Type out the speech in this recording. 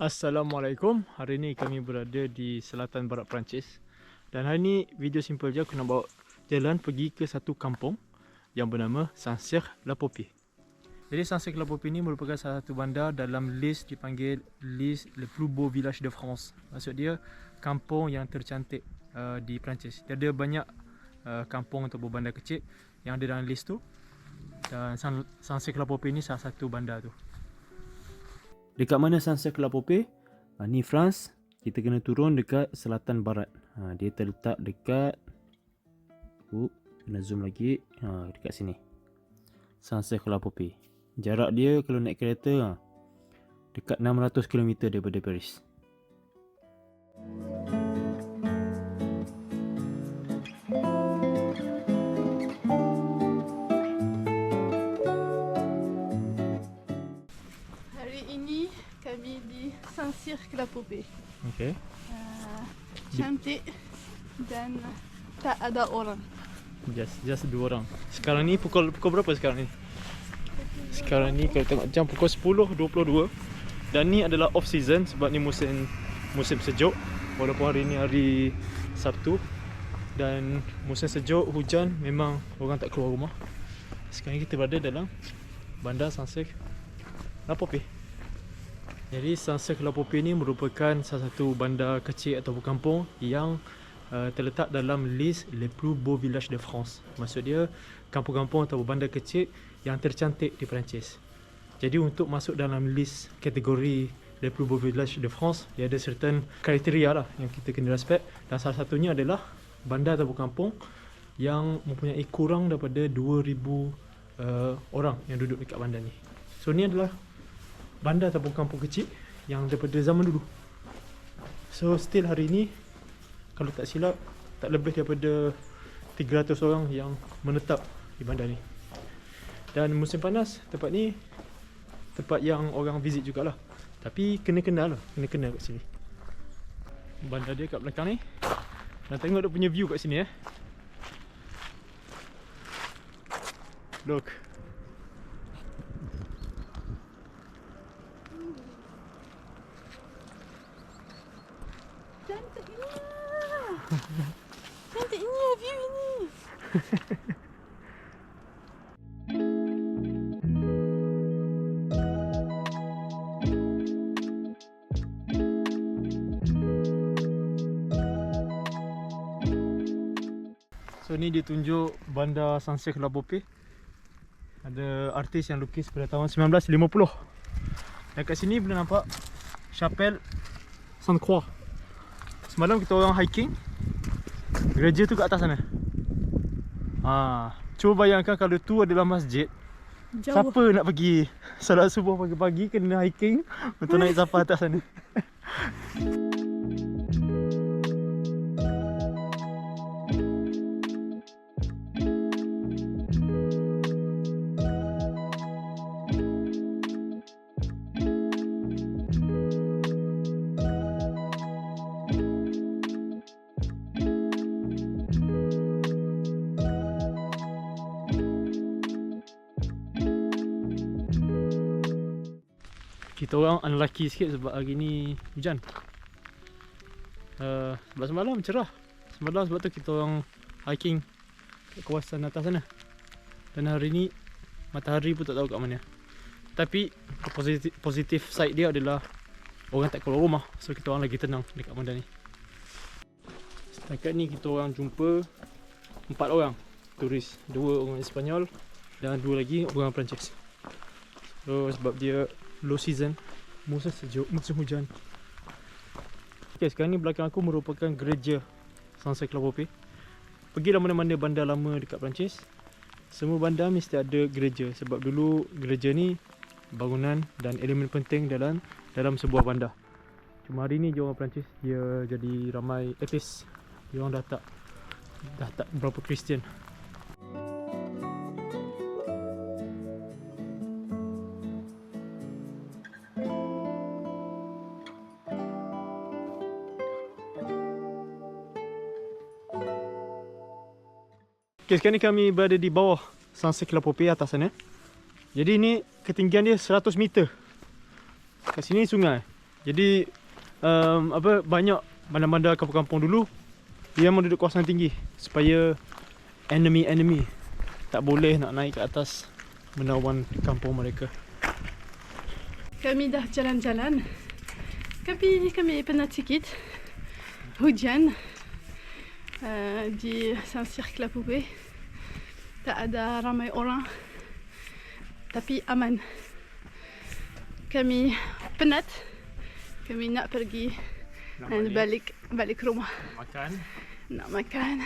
Assalamualaikum. Hari ni kami berada di selatan barat Perancis. Dan hari ni video simple je aku nak bawa jalan pergi ke satu kampung yang bernama Saint-Cyr-la-Popie. Jadi Saint-Cyr-la-Popie ni merupakan salah satu bandar dalam list dipanggil list le plus beau village de France. Maksud dia kampung yang tercantik uh, di Perancis. Dia ada banyak uh, kampung atau bandar kecil yang ada dalam list tu. Dan Saint- Saint-Cyr-la-Popie ni salah satu bandar tu. Dekat mana Sunset Club? Ha, ni France. Kita kena turun dekat selatan barat. Ha, dia terletak dekat Up, kena zoom lagi. Ha, dekat sini. Sunset Club. Jarak dia kalau naik kereta ha, dekat 600 km daripada Paris. Hari Saint-Cyr-la-Popée. Okay. Uh, cantik dan tak ada orang. Just just dua orang. Sekarang ni pukul pukul berapa sekarang ni? Sekarang ni kalau tengok jam pukul 10.22 dan ni adalah off season sebab ni musim musim sejuk walaupun hari ni hari Sabtu dan musim sejuk hujan memang orang tak keluar rumah. Sekarang kita berada dalam bandar Sansek Lapopi. Jadi Sansek Lapopi ni merupakan salah satu bandar kecil atau kampung yang uh, terletak dalam list les plus beaux villages de France. Maksud dia kampung-kampung atau bandar kecil yang tercantik di Perancis. Jadi untuk masuk dalam list kategori les plus beaux villages de France, dia ada certain kriteria lah yang kita kena respect dan salah satunya adalah bandar atau kampung yang mempunyai kurang daripada 2000 uh, orang yang duduk dekat bandar ni. So ni adalah bandar ataupun kampung kecil yang daripada zaman dulu. So still hari ni kalau tak silap tak lebih daripada 300 orang yang menetap di bandar ni. Dan musim panas tempat ni tempat yang orang visit jugalah. Tapi kena kenal lah, kena kenal kat sini. Bandar dia kat belakang ni. Dan tengok dia punya view kat sini eh. Look. Cantiknya. Cantiknya view ini. So ni dia tunjuk bandar Sunset La Popé. Ada artis yang lukis pada tahun 1950. Dan kat sini boleh nampak Chapelle Sainte Croix. Semalam kita orang hiking. Gereja tu kat atas sana. Ha, cuba bayangkan kalau tu adalah masjid. Jauh. Siapa nak pergi salat subuh pagi-pagi kena hiking untuk naik sampai atas sana. Kita orang unlucky sikit sebab hari ni hujan. Uh, sebab semalam cerah. Semalam sebab tu kita orang hiking kat kawasan atas sana. Dan hari ni matahari pun tak tahu kat mana. Tapi positif, positif side dia adalah orang tak keluar rumah. So kita orang lagi tenang dekat bandar ni. Setakat ni kita orang jumpa empat orang turis. Dua orang Sepanyol dan dua lagi orang Perancis. So sebab dia low season. Musim sejuk musim hujan. Okay, sekarang ni belakang aku merupakan gereja Sunset Club Pope Pergilah mana-mana bandar lama dekat Perancis. Semua bandar mesti ada gereja Sebab dulu gereja ni bangunan dan elemen penting dalam dalam sebuah bandar. Cuma hari ni dia orang Perancis Dia jadi ramai atheist. Dia orang dah tak Dah tak berapa Kristian Okay, sekarang ni kami berada di bawah Sunset Pope atas sana. Jadi ni ketinggian dia 100 meter. Kat sini sungai. Jadi um, apa banyak bandar-bandar kampung-kampung dulu dia memang duduk kawasan tinggi supaya enemy-enemy tak boleh nak naik ke atas menawan kampung mereka. Kami dah jalan-jalan. Tapi kami penat sikit. Hujan. Uh, di Saint-Cirque La Poupée. Tak ada ramai orang. Tapi aman. Kami penat. Kami nak pergi dan balik balik rumah. makan. Nak makan.